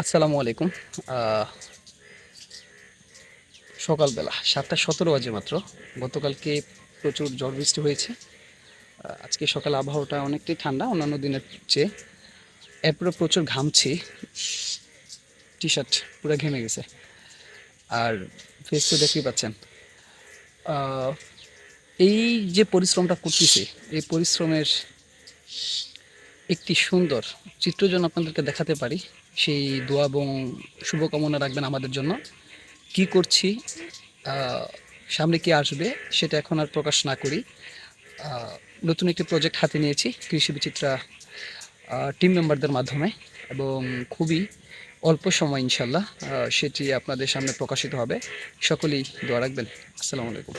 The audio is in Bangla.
আসসালামু আলাইকুম। সকালবেলা সাতটা সতেরো বাজে মাত্র। গতকালকে প্রচুর ঝড় বৃষ্টি হয়েছে। আজকে সকাল আবহাওয়াটা অনেকটাই ঠান্ডা, অন্যান্য দিনের চেয়ে। এরপরে প্রচুর ঘামছি। টি শার্ট পুরো ঘেমে গেছে। আর ফেস তো দেখতেই পাচ্ছেন। এই যে পরিশ্রমটা করতেছি, এই পরিশ্রমের একটি সুন্দর চিত্র যেন আপনাদেরকে দেখাতে পারি। সেই দোয়া এবং শুভকামনা রাখবেন আমাদের জন্য। কি করছি? সামনে কি আসবে সেটা এখন আর প্রকাশ না করি। নতুন একটি প্রজেক্ট হাতে নিয়েছি কৃষি বিচিত্রা টিম মেম্বারদের মাধ্যমে এবং খুবই অল্প সময় ইনশাল্লাহ সেটি আপনাদের সামনে প্রকাশিত হবে। সকলেই দোয়া রাখবেন। আসসালামু আলাইকুম।